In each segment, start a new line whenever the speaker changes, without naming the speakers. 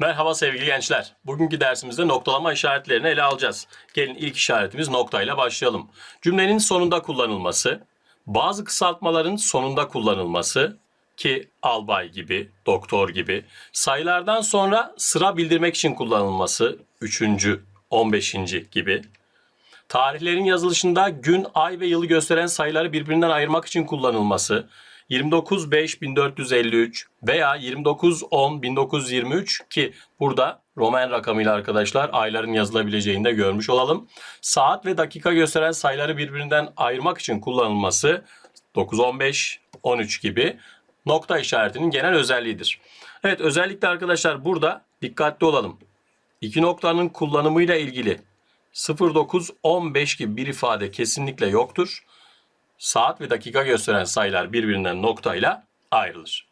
Merhaba sevgili gençler. Bugünkü dersimizde noktalama işaretlerini ele alacağız. Gelin ilk işaretimiz noktayla başlayalım. Cümlenin sonunda kullanılması, bazı kısaltmaların sonunda kullanılması ki albay gibi, doktor gibi, sayılardan sonra sıra bildirmek için kullanılması, üçüncü, on beşinci gibi, Tarihlerin yazılışında gün, ay ve yılı gösteren sayıları birbirinden ayırmak için kullanılması, 29.5.1453 veya 29.10.1923 ki burada Roman rakamıyla arkadaşlar ayların yazılabileceğini de görmüş olalım. Saat ve dakika gösteren sayıları birbirinden ayırmak için kullanılması 9.15, 13 gibi nokta işaretinin genel özelliğidir. Evet özellikle arkadaşlar burada dikkatli olalım. İki noktanın kullanımıyla ilgili 0915 gibi bir ifade kesinlikle yoktur. Saat ve dakika gösteren sayılar birbirinden noktayla ayrılır.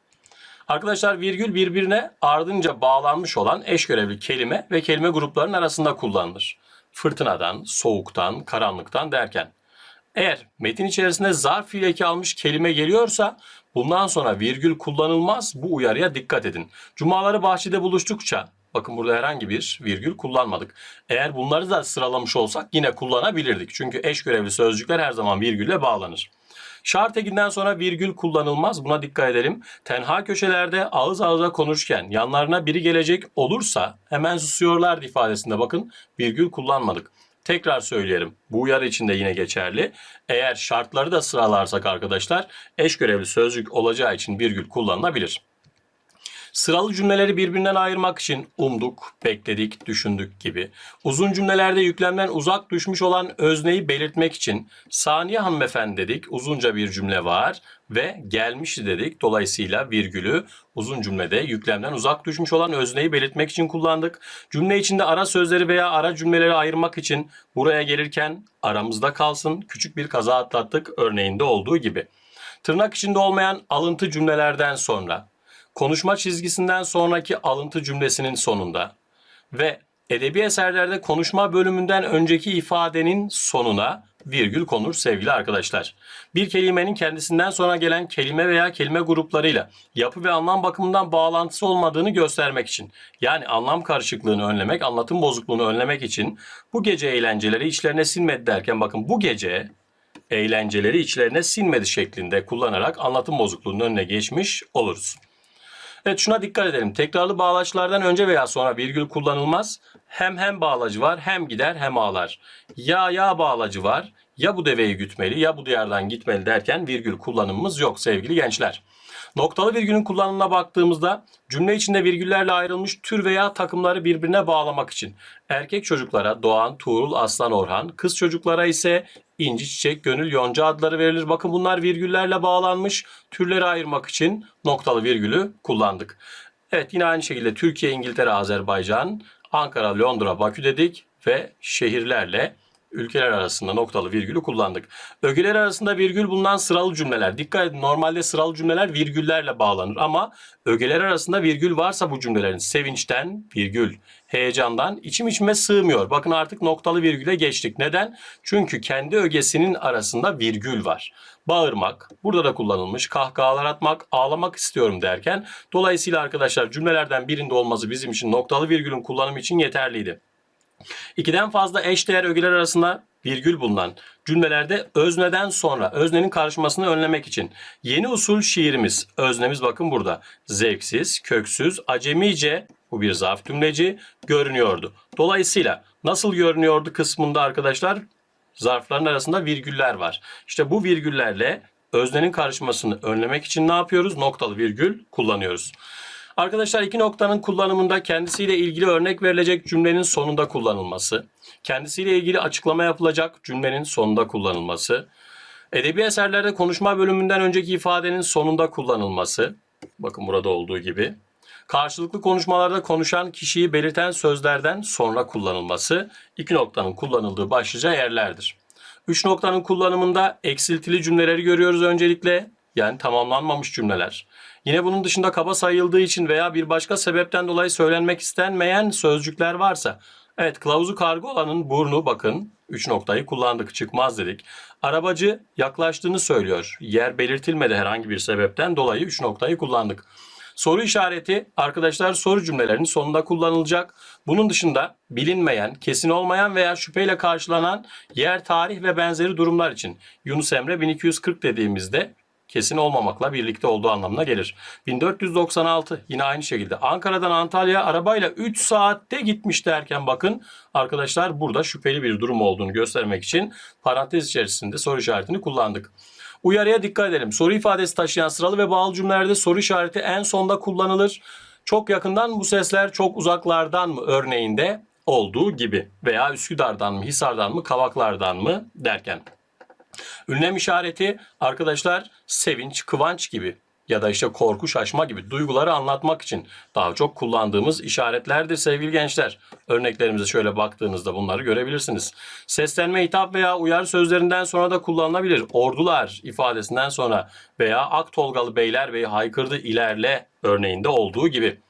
Arkadaşlar virgül birbirine ardınca bağlanmış olan eş görevli kelime ve kelime gruplarının arasında kullanılır. Fırtınadan, soğuktan, karanlıktan derken. Eğer metin içerisinde zarf eki almış kelime geliyorsa bundan sonra virgül kullanılmaz. Bu uyarıya dikkat edin. Cumaları bahçede buluştukça bakın burada herhangi bir virgül kullanmadık. Eğer bunları da sıralamış olsak yine kullanabilirdik. Çünkü eş görevli sözcükler her zaman virgülle bağlanır. Şart ekinden sonra virgül kullanılmaz. Buna dikkat edelim. Tenha köşelerde ağız ağıza konuşurken yanlarına biri gelecek olursa hemen susuyorlar ifadesinde bakın virgül kullanmadık. Tekrar söyleyelim. Bu uyarı için de yine geçerli. Eğer şartları da sıralarsak arkadaşlar eş görevli sözcük olacağı için virgül kullanılabilir. Sıralı cümleleri birbirinden ayırmak için umduk, bekledik, düşündük gibi. Uzun cümlelerde yüklemden uzak düşmüş olan özneyi belirtmek için saniye hanımefendi dedik, uzunca bir cümle var ve gelmişti dedik. Dolayısıyla virgülü uzun cümlede yüklemden uzak düşmüş olan özneyi belirtmek için kullandık. Cümle içinde ara sözleri veya ara cümleleri ayırmak için buraya gelirken aramızda kalsın küçük bir kaza atlattık örneğinde olduğu gibi. Tırnak içinde olmayan alıntı cümlelerden sonra konuşma çizgisinden sonraki alıntı cümlesinin sonunda ve edebi eserlerde konuşma bölümünden önceki ifadenin sonuna virgül konur sevgili arkadaşlar. Bir kelimenin kendisinden sonra gelen kelime veya kelime gruplarıyla yapı ve anlam bakımından bağlantısı olmadığını göstermek için yani anlam karışıklığını önlemek, anlatım bozukluğunu önlemek için bu gece eğlenceleri içlerine sinmedi derken bakın bu gece eğlenceleri içlerine sinmedi şeklinde kullanarak anlatım bozukluğunun önüne geçmiş oluruz. Evet şuna dikkat edelim. Tekrarlı bağlaçlardan önce veya sonra virgül kullanılmaz. Hem hem bağlacı var hem gider hem ağlar. Ya ya bağlacı var. Ya bu deveyi gütmeli ya bu diyardan gitmeli derken virgül kullanımımız yok sevgili gençler. Noktalı virgülün kullanımına baktığımızda cümle içinde virgüllerle ayrılmış tür veya takımları birbirine bağlamak için erkek çocuklara Doğan, Tuğrul, Aslan, Orhan, kız çocuklara ise İnci, Çiçek, Gönül, Yonca adları verilir. Bakın bunlar virgüllerle bağlanmış. Türleri ayırmak için noktalı virgülü kullandık. Evet yine aynı şekilde Türkiye, İngiltere, Azerbaycan, Ankara, Londra, Bakü dedik ve şehirlerle ülkeler arasında noktalı virgülü kullandık. Ögeler arasında virgül bulunan sıralı cümleler. Dikkat edin normalde sıralı cümleler virgüllerle bağlanır ama ögeler arasında virgül varsa bu cümlelerin sevinçten virgül, heyecandan içim içime sığmıyor. Bakın artık noktalı virgüle geçtik. Neden? Çünkü kendi ögesinin arasında virgül var. Bağırmak, burada da kullanılmış, kahkahalar atmak, ağlamak istiyorum derken dolayısıyla arkadaşlar cümlelerden birinde olması bizim için noktalı virgülün kullanımı için yeterliydi. İkiden fazla eşdeğer ögeler arasında virgül bulunan cümlelerde özneden sonra öznenin karışmasını önlemek için yeni usul şiirimiz, öznemiz bakın burada. Zevksiz, köksüz, acemice bu bir zarf cümleci görünüyordu. Dolayısıyla nasıl görünüyordu kısmında arkadaşlar zarfların arasında virgüller var. İşte bu virgüllerle öznenin karışmasını önlemek için ne yapıyoruz? Noktalı virgül kullanıyoruz. Arkadaşlar iki noktanın kullanımında kendisiyle ilgili örnek verilecek cümlenin sonunda kullanılması, kendisiyle ilgili açıklama yapılacak cümlenin sonunda kullanılması, edebi eserlerde konuşma bölümünden önceki ifadenin sonunda kullanılması, bakın burada olduğu gibi, karşılıklı konuşmalarda konuşan kişiyi belirten sözlerden sonra kullanılması, iki noktanın kullanıldığı başlıca yerlerdir. Üç noktanın kullanımında eksiltili cümleleri görüyoruz öncelikle. Yani tamamlanmamış cümleler. Yine bunun dışında kaba sayıldığı için veya bir başka sebepten dolayı söylenmek istenmeyen sözcükler varsa Evet kılavuzu kargo olanın burnu bakın 3 noktayı kullandık çıkmaz dedik. Arabacı yaklaştığını söylüyor. Yer belirtilmedi herhangi bir sebepten dolayı 3 noktayı kullandık. Soru işareti arkadaşlar soru cümlelerinin sonunda kullanılacak. Bunun dışında bilinmeyen, kesin olmayan veya şüpheyle karşılanan yer, tarih ve benzeri durumlar için Yunus Emre 1240 dediğimizde kesin olmamakla birlikte olduğu anlamına gelir. 1496 yine aynı şekilde Ankara'dan Antalya arabayla 3 saatte gitmiş derken bakın arkadaşlar burada şüpheli bir durum olduğunu göstermek için parantez içerisinde soru işaretini kullandık. Uyarıya dikkat edelim. Soru ifadesi taşıyan sıralı ve bağlı cümlelerde soru işareti en sonda kullanılır. Çok yakından bu sesler çok uzaklardan mı örneğinde olduğu gibi veya Üsküdar'dan mı, Hisar'dan mı, Kavaklar'dan mı derken. Ünlem işareti arkadaşlar sevinç, kıvanç gibi ya da işte korku, şaşma gibi duyguları anlatmak için daha çok kullandığımız işaretlerdir sevgili gençler. Örneklerimize şöyle baktığınızda bunları görebilirsiniz. Seslenme, hitap veya uyar sözlerinden sonra da kullanılabilir. Ordular ifadesinden sonra veya Aktolgalı Beylerbeyi haykırdı ilerle örneğinde olduğu gibi.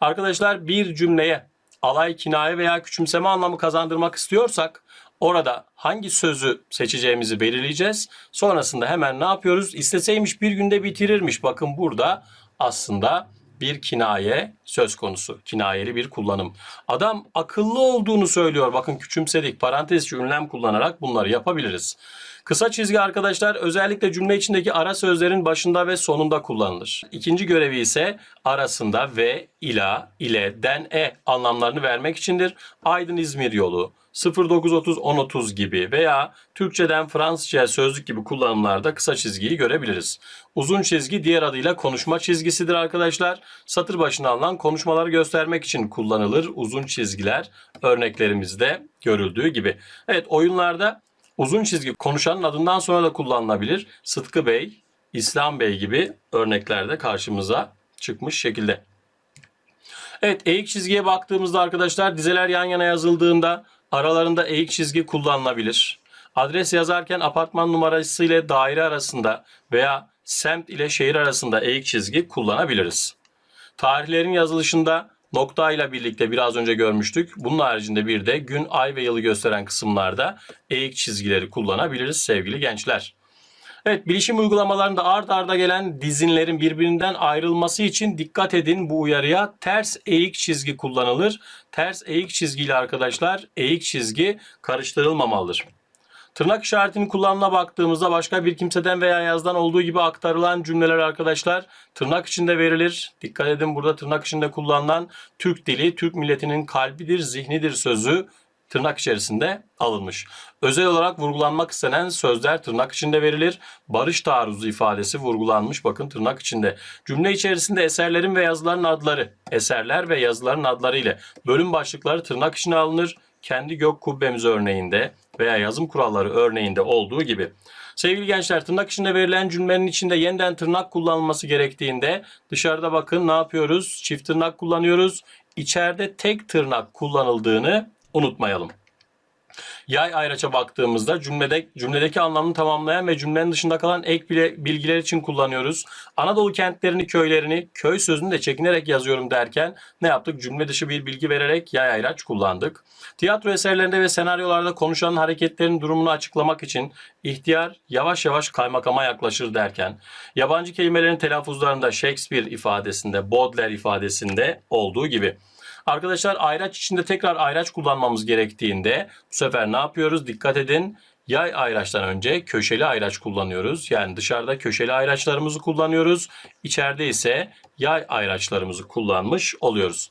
Arkadaşlar bir cümleye alay, kinaye veya küçümseme anlamı kazandırmak istiyorsak orada hangi sözü seçeceğimizi belirleyeceğiz. Sonrasında hemen ne yapıyoruz? İsteseymiş bir günde bitirirmiş. Bakın burada aslında bir kinaye söz konusu. Kinayeli bir kullanım. Adam akıllı olduğunu söylüyor. Bakın küçümsedik. Parantez içi ünlem kullanarak bunları yapabiliriz. Kısa çizgi arkadaşlar özellikle cümle içindeki ara sözlerin başında ve sonunda kullanılır. İkinci görevi ise arasında ve, ila, ile, den, e anlamlarını vermek içindir. Aydın İzmir yolu, 0930-1030 gibi veya Türkçeden Fransızca sözlük gibi kullanımlarda kısa çizgiyi görebiliriz. Uzun çizgi diğer adıyla konuşma çizgisidir arkadaşlar. Satır başına alınan konuşmaları göstermek için kullanılır uzun çizgiler örneklerimizde görüldüğü gibi. Evet oyunlarda uzun çizgi konuşanın adından sonra da kullanılabilir. Sıtkı Bey, İslam Bey gibi örneklerde karşımıza çıkmış şekilde. Evet eğik çizgiye baktığımızda arkadaşlar dizeler yan yana yazıldığında aralarında eğik çizgi kullanılabilir. Adres yazarken apartman numarası ile daire arasında veya semt ile şehir arasında eğik çizgi kullanabiliriz. Tarihlerin yazılışında nokta ile birlikte biraz önce görmüştük. Bunun haricinde bir de gün, ay ve yılı gösteren kısımlarda eğik çizgileri kullanabiliriz sevgili gençler. Evet bilişim uygulamalarında ard arda gelen dizinlerin birbirinden ayrılması için dikkat edin bu uyarıya. Ters eğik çizgi kullanılır. Ters eğik çizgiyle arkadaşlar eğik çizgi karıştırılmamalıdır. Tırnak işaretinin kullanımına baktığımızda başka bir kimseden veya yazdan olduğu gibi aktarılan cümleler arkadaşlar tırnak içinde verilir. Dikkat edin burada tırnak içinde kullanılan Türk dili, Türk milletinin kalbidir, zihnidir sözü tırnak içerisinde alınmış. Özel olarak vurgulanmak istenen sözler tırnak içinde verilir. Barış taarruzu ifadesi vurgulanmış bakın tırnak içinde. Cümle içerisinde eserlerin ve yazıların adları, eserler ve yazıların adları ile bölüm başlıkları tırnak içine alınır. Kendi gök kubbemiz örneğinde veya yazım kuralları örneğinde olduğu gibi. Sevgili gençler tırnak içinde verilen cümlenin içinde yeniden tırnak kullanılması gerektiğinde dışarıda bakın ne yapıyoruz? Çift tırnak kullanıyoruz. İçeride tek tırnak kullanıldığını unutmayalım. Yay ayraça baktığımızda cümlede, cümledeki anlamını tamamlayan ve cümlenin dışında kalan ek bile, bilgiler için kullanıyoruz. Anadolu kentlerini, köylerini, köy sözünü de çekinerek yazıyorum derken ne yaptık? Cümle dışı bir bilgi vererek yay ayraç kullandık. Tiyatro eserlerinde ve senaryolarda konuşanın hareketlerin durumunu açıklamak için ihtiyar yavaş yavaş kaymakama yaklaşır derken yabancı kelimelerin telaffuzlarında Shakespeare ifadesinde, Baudelaire ifadesinde olduğu gibi. Arkadaşlar ayraç içinde tekrar ayraç kullanmamız gerektiğinde bu sefer ne yapıyoruz? Dikkat edin. Yay ayraçtan önce köşeli ayraç kullanıyoruz. Yani dışarıda köşeli ayraçlarımızı kullanıyoruz. İçeride ise yay ayraçlarımızı kullanmış oluyoruz.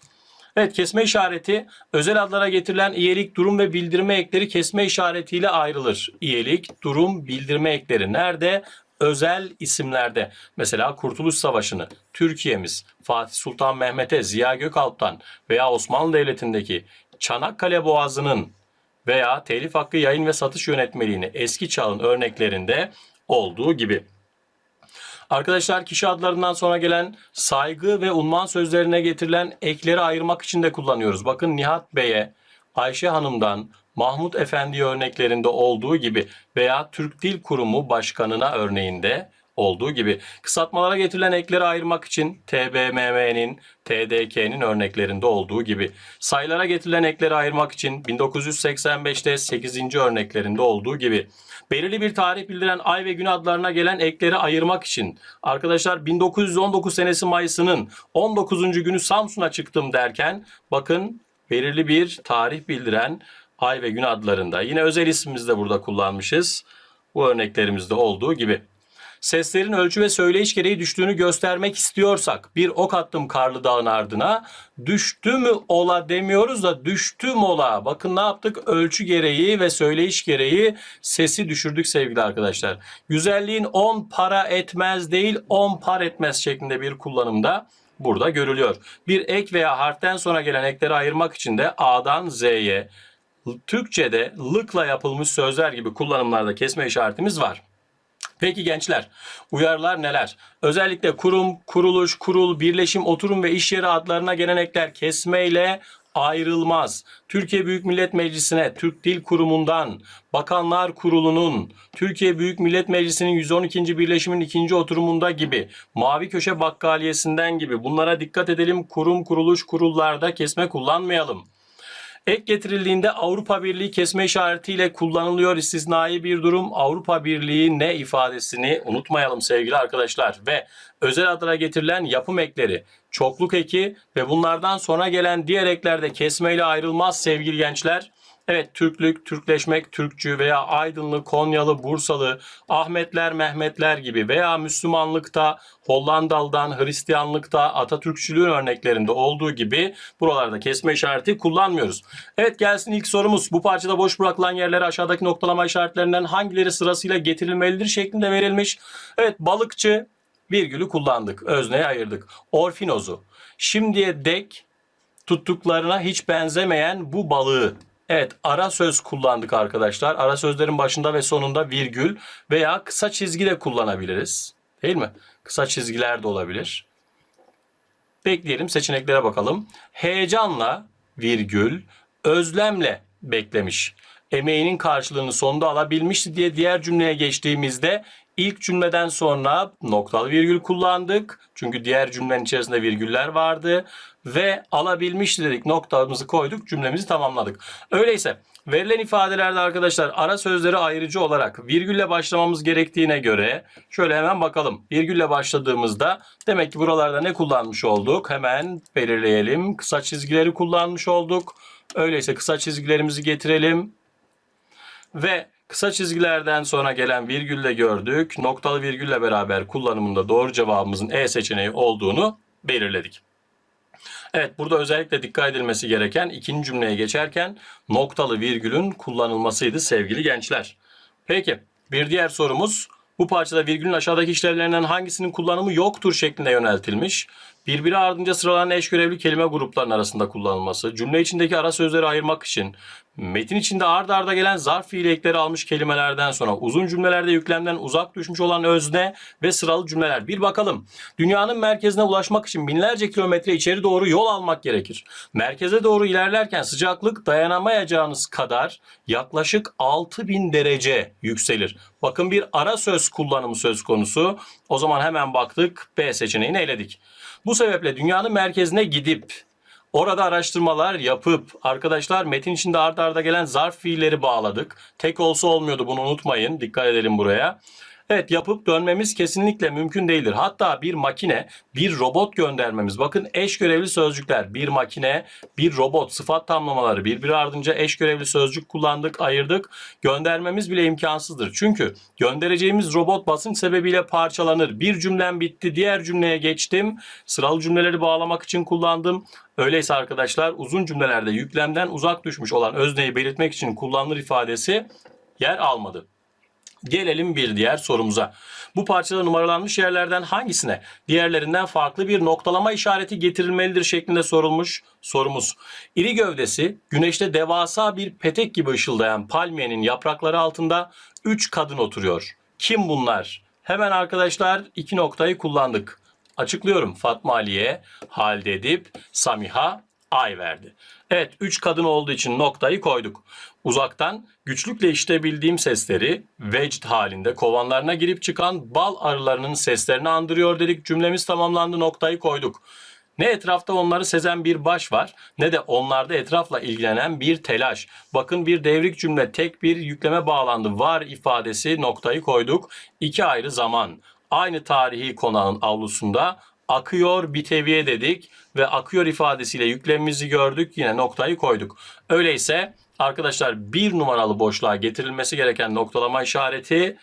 Evet kesme işareti özel adlara getirilen iyilik, durum ve bildirme ekleri kesme işaretiyle ayrılır. İyilik, durum, bildirme ekleri nerede? Özel isimlerde mesela Kurtuluş Savaşı'nı, Türkiye'miz, Fatih Sultan Mehmet'e, Ziya Gökalp'tan veya Osmanlı Devleti'ndeki Çanakkale Boğazı'nın veya telif hakkı yayın ve satış yönetmeliğini eski çağın örneklerinde olduğu gibi. Arkadaşlar kişi adlarından sonra gelen saygı ve unvan sözlerine getirilen ekleri ayırmak için de kullanıyoruz. Bakın Nihat Bey'e, Ayşe Hanım'dan, Mahmut Efendi örneklerinde olduğu gibi veya Türk Dil Kurumu Başkanı'na örneğinde olduğu gibi. Kısaltmalara getirilen ekleri ayırmak için TBMM'nin, TDK'nin örneklerinde olduğu gibi. Sayılara getirilen ekleri ayırmak için 1985'te 8. örneklerinde olduğu gibi. Belirli bir tarih bildiren ay ve gün adlarına gelen ekleri ayırmak için arkadaşlar 1919 senesi Mayıs'ının 19. günü Samsun'a çıktım derken bakın belirli bir tarih bildiren ay ve gün adlarında. Yine özel ismimizi de burada kullanmışız. Bu örneklerimizde olduğu gibi. Seslerin ölçü ve söyleyiş gereği düştüğünü göstermek istiyorsak bir ok attım karlı dağın ardına düştü mü ola demiyoruz da düştü mola. Bakın ne yaptık? Ölçü gereği ve söyleyiş gereği sesi düşürdük sevgili arkadaşlar. Güzelliğin 10 para etmez değil 10 par etmez şeklinde bir kullanımda burada görülüyor. Bir ek veya harften sonra gelen ekleri ayırmak için de A'dan Z'ye Türkçe'de lıkla yapılmış sözler gibi kullanımlarda kesme işaretimiz var. Peki gençler, uyarılar neler? Özellikle kurum, kuruluş, kurul, birleşim, oturum ve iş yeri adlarına gelen ekler kesmeyle ayrılmaz. Türkiye Büyük Millet Meclisi'ne Türk Dil Kurumu'ndan, Bakanlar Kurulu'nun, Türkiye Büyük Millet Meclisi'nin 112. Birleşimin ikinci oturumunda gibi, Mavi Köşe Bakkaliyesi'nden gibi bunlara dikkat edelim. Kurum, kuruluş, kurullarda kesme kullanmayalım. Ek getirildiğinde Avrupa Birliği kesme işaretiyle kullanılıyor istisnai bir durum. Avrupa Birliği ne ifadesini unutmayalım sevgili arkadaşlar. Ve özel adına getirilen yapım ekleri, çokluk eki ve bunlardan sonra gelen diğer eklerde kesmeyle ayrılmaz sevgili gençler. Evet Türklük, Türkleşmek, Türkçü veya Aydınlı, Konyalı, Bursalı, Ahmetler, Mehmetler gibi veya Müslümanlıkta, Hollandalı'dan, Hristiyanlıkta, Atatürkçülüğün örneklerinde olduğu gibi buralarda kesme işareti kullanmıyoruz. Evet gelsin ilk sorumuz. Bu parçada boş bırakılan yerlere aşağıdaki noktalama işaretlerinden hangileri sırasıyla getirilmelidir şeklinde verilmiş. Evet balıkçı virgülü kullandık. Özneye ayırdık. Orfinozu. Şimdiye dek tuttuklarına hiç benzemeyen bu balığı Evet ara söz kullandık arkadaşlar. Ara sözlerin başında ve sonunda virgül veya kısa çizgi de kullanabiliriz. Değil mi? Kısa çizgiler de olabilir. Bekleyelim seçeneklere bakalım. Heyecanla virgül özlemle beklemiş. Emeğinin karşılığını sonunda alabilmişti diye diğer cümleye geçtiğimizde ilk cümleden sonra noktalı virgül kullandık. Çünkü diğer cümlenin içerisinde virgüller vardı ve alabilmişti dedik noktamızı koyduk cümlemizi tamamladık. Öyleyse verilen ifadelerde arkadaşlar ara sözleri ayrıcı olarak virgülle başlamamız gerektiğine göre şöyle hemen bakalım. Virgülle başladığımızda demek ki buralarda ne kullanmış olduk? Hemen belirleyelim. Kısa çizgileri kullanmış olduk. Öyleyse kısa çizgilerimizi getirelim. Ve kısa çizgilerden sonra gelen virgülle gördük. Noktalı virgülle beraber kullanımında doğru cevabımızın E seçeneği olduğunu belirledik. Evet burada özellikle dikkat edilmesi gereken ikinci cümleye geçerken noktalı virgülün kullanılmasıydı sevgili gençler. Peki bir diğer sorumuz bu parçada virgülün aşağıdaki işlevlerinden hangisinin kullanımı yoktur şeklinde yöneltilmiş. Birbiri ardınca sıralanan eş görevli kelime gruplarının arasında kullanılması, cümle içindeki ara sözleri ayırmak için, metin içinde ard arda gelen zarf ekleri almış kelimelerden sonra uzun cümlelerde yüklemden uzak düşmüş olan özne ve sıralı cümleler. Bir bakalım. Dünyanın merkezine ulaşmak için binlerce kilometre içeri doğru yol almak gerekir. Merkeze doğru ilerlerken sıcaklık dayanamayacağınız kadar yaklaşık 6000 derece yükselir. Bakın bir ara söz kullanımı söz konusu. O zaman hemen baktık B seçeneğini eledik. Bu sebeple dünyanın merkezine gidip orada araştırmalar yapıp arkadaşlar metin içinde art arda gelen zarf fiilleri bağladık. Tek olsa olmuyordu bunu unutmayın. Dikkat edelim buraya. Evet yapıp dönmemiz kesinlikle mümkün değildir. Hatta bir makine, bir robot göndermemiz. Bakın eş görevli sözcükler. Bir makine, bir robot sıfat tamlamaları birbiri ardınca eş görevli sözcük kullandık, ayırdık. Göndermemiz bile imkansızdır. Çünkü göndereceğimiz robot basınç sebebiyle parçalanır. Bir cümlem bitti, diğer cümleye geçtim. Sıralı cümleleri bağlamak için kullandım. Öyleyse arkadaşlar uzun cümlelerde yüklemden uzak düşmüş olan özneyi belirtmek için kullanılır ifadesi yer almadı. Gelelim bir diğer sorumuza. Bu parçada numaralanmış yerlerden hangisine diğerlerinden farklı bir noktalama işareti getirilmelidir şeklinde sorulmuş sorumuz. İri gövdesi güneşte devasa bir petek gibi ışıldayan palmiyenin yaprakları altında 3 kadın oturuyor. Kim bunlar? Hemen arkadaşlar iki noktayı kullandık. Açıklıyorum. Fatma Aliye, Halide Edip, Samiha, ay verdi. Evet 3 kadın olduğu için noktayı koyduk. Uzaktan güçlükle işitebildiğim sesleri vecd halinde kovanlarına girip çıkan bal arılarının seslerini andırıyor dedik. Cümlemiz tamamlandı noktayı koyduk. Ne etrafta onları sezen bir baş var ne de onlarda etrafla ilgilenen bir telaş. Bakın bir devrik cümle tek bir yükleme bağlandı. Var ifadesi noktayı koyduk. İki ayrı zaman. Aynı tarihi konağın avlusunda akıyor biteviye dedik ve akıyor ifadesiyle yüklemimizi gördük. Yine noktayı koyduk. Öyleyse arkadaşlar bir numaralı boşluğa getirilmesi gereken noktalama işareti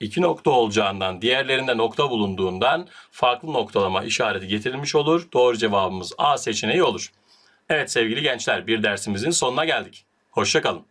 iki nokta olacağından, diğerlerinde nokta bulunduğundan farklı noktalama işareti getirilmiş olur. Doğru cevabımız A seçeneği olur. Evet sevgili gençler bir dersimizin sonuna geldik. Hoşçakalın.